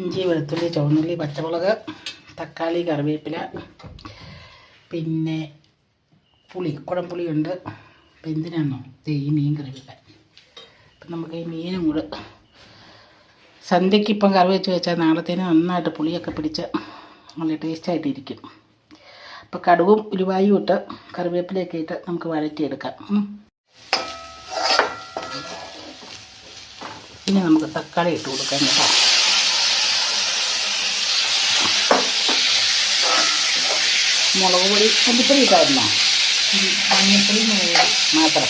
ഇഞ്ചി വെളുത്തുള്ളി ചുവന്നുള്ളി പച്ചമുളക് തക്കാളി കറിവേപ്പില പിന്നെ പുളി കുടംപുളിയുണ്ട്. അപ്പം എന്തിനാണോ ഈ മീൻ കറി വെക്കാൻ അപ്പം നമുക്ക് ഈ മീനും കൂടെ സന്ധ്യയ്ക്ക് ഇപ്പം കറി വെച്ച് വെച്ചാൽ നാളത്തേന് നന്നായിട്ട് പുളിയൊക്കെ പിടിച്ച് നല്ല ടേസ്റ്റായിട്ടിരിക്കും അപ്പോൾ കടുവും ഉലുവായും ഇട്ട് കറിവേപ്പിലയൊക്കെ ഇട്ട് നമുക്ക് വഴറ്റിയെടുക്കാം. ഇനി നമുക്ക് തക്കാളി ഇട്ട് കൊടുക്കാം കേട്ടോ. മുളക് പൊടി മല്ലിപ്പൊടി ഇട്ടായിരുന്നോ? മഞ്ഞൾപ്പൊടി മുളക് മാത്രം.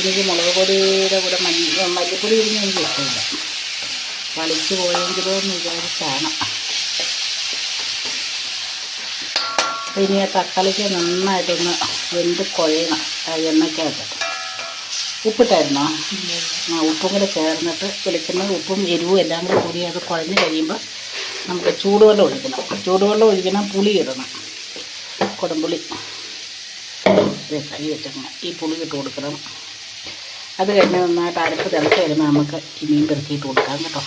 എനിക്ക് മുളക് പൊടിയുടെ കൂടെ മല്ലി മല്ലിപ്പൊടി ഇടുന്ന എനിക്ക് ഇഷ്ടമില്ല. കളിച്ച് പോയെങ്കിലോ എന്ന് വിചാരിച്ചാണ്. പിന്നെ ഇനി ആ തക്കാളിക്ക് നന്നായിട്ടൊന്ന് വെന്ത് കുഴയണം എണ്ണയ്ക്കകത്ത്. ഉപ്പിട്ടായിരുന്നോ? ആ ഉപ്പും കൂടെ ചേർന്നിട്ട് വെളിച്ചെണ്ണ ഉപ്പും എരിവും എല്ലാം കൂടെ കൂടി അത് കുഴഞ്ഞ് കഴിയുമ്പോൾ നമുക്ക് ചൂടുവെള്ളം ഒഴിക്കണം. ചൂടുവെള്ളം ഒഴിക്കണം പുളി ഇടണം. കുടംപുളി. ദേ കൈ വെച്ചങ്ങനെ ഈ പുളി ഇട്ട് കൊടുക്കണം. അത് കഴിഞ്ഞ് നന്നായിട്ട് അരപ്പ് തിളച്ച് വരുമ്പോൾ നമുക്ക് ഈ മീൻ പെറുക്കിയിട്ട് കൊടുക്കാം കേട്ടോ.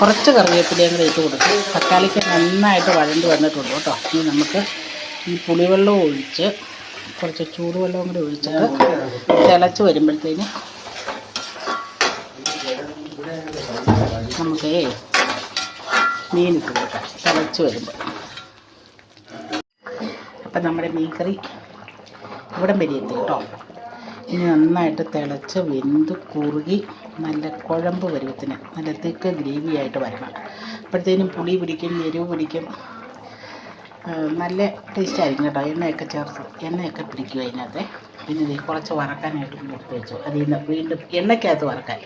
കുറച്ച് കറിവേപ്പിലയും കൂടെ ഇട്ട് കൊടുക്കും. തക്കാളിക്ക് നന്നായിട്ട് വഴണ്ട് വന്നിട്ടുണ്ട് കേട്ടോ. ഇനി നമുക്ക് ഈ പുളിവെള്ളം ഒഴിച്ച് കുറച്ച് ചൂടുവെള്ളവും കൂടി ഒഴിച്ചിട്ട് തിളച്ച് വരുമ്പോഴത്തേന് നമുക്ക് മീൻ ഇട്ട് കൊടുക്കാം. തിളച്ച് വരുമ്പോൾ അപ്പം നമ്മുടെ മീൻകറി ഇവിടെ വരെ എത്തി കേട്ടോ. ഇനി നന്നായിട്ട് തിളച്ച് വെന്ത് കുറുകി നല്ല കുഴമ്പ് പരുവത്തിന് നല്ല തിക്ക് ഗ്രേവി ആയിട്ട് വരണം. അപ്പോഴത്തേനും പുളി പിടിക്കും എരിവ് പിടിക്കും. നല്ല ടേസ്റ്റ് ആയിരിക്കും കേട്ടോ. എണ്ണയൊക്കെ ചേർത്ത് എണ്ണയൊക്കെ പിടിക്കും അതിനകത്ത്. പിന്നെ ഇത് കുറച്ച് വറക്കാനായിട്ട് എടുത്ത് വെച്ചു. അതിൽ നിന്ന് വീണ്ടും എണ്ണയ്ക്കകത്ത് വറക്കാൻ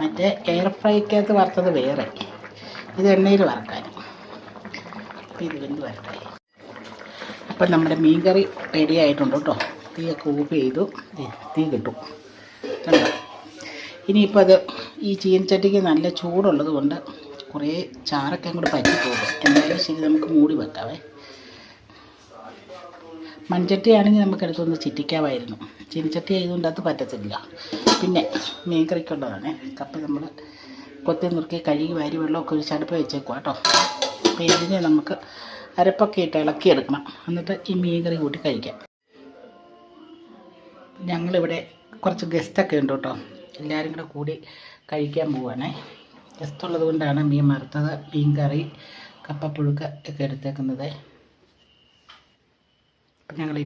മറ്റേ എയർ ഫ്രൈക്കകത്ത് വറുത്തത് വേറെ. ഇത് എണ്ണയിൽ വറക്കാൻ. ഇത് വെന്ത് വരട്ടെ അപ്പം നമ്മുടെ മീൻ കറി റെഡി ആയിട്ടുണ്ട് കേട്ടോ. തീയൊക്കെ ഊപ്പ് ചെയ്തു. തീ കിട്ടും. കണ്ടോ? ഇനിയിപ്പോൾ അത് ഈ ചീനച്ചട്ടിക്ക് നല്ല ചൂടുള്ളത് കൊണ്ട് കുറേ ചാറൊക്കെ അങ്ങോട്ട് പറ്റി പോകും എന്തായാലും ശരി നമുക്ക് മൂടി വെക്കാവേ. മൺചട്ടി ആണെങ്കിൽ നമുക്ക് എടുത്തൊന്ന് ചിറ്റിക്കാമായിരുന്നു ചീനച്ചട്ടി ആയതുകൊണ്ട് അത് പറ്റത്തില്ല. പിന്നെ മീൻ കറിക്കുള്ളതാണ് കപ്പ നമ്മൾ കൊത്തി നുറുക്കി കഴുകി വാരി വെള്ളമൊക്കെ ഒഴിച്ച് അടുപ്പ് വെച്ചേക്കുക കേട്ടോ അപ്പോൾ ഇതിനെ നമുക്ക് അരപ്പൊക്കെ ഇട്ട് ഇളക്കിയെടുക്കണം. എന്നിട്ട് ഈ മീൻ കറി കൂട്ടി കഴിക്കാം. ഞങ്ങളിവിടെ കുറച്ച് ഗസ്റ്റൊക്കെ ഉണ്ട് കേട്ടോ എല്ലാവരും കൂടെ കൂടി കഴിക്കാൻ പോവാണേ. ഗസ്റ്റ് ഉള്ളത് കൊണ്ടാണ് മീൻ വറുത്തത് മീൻ കറി കപ്പപ്പുഴുക്ക് ഒക്കെ എടുത്തേക്കുന്നത്. അപ്പം ഞങ്ങൾ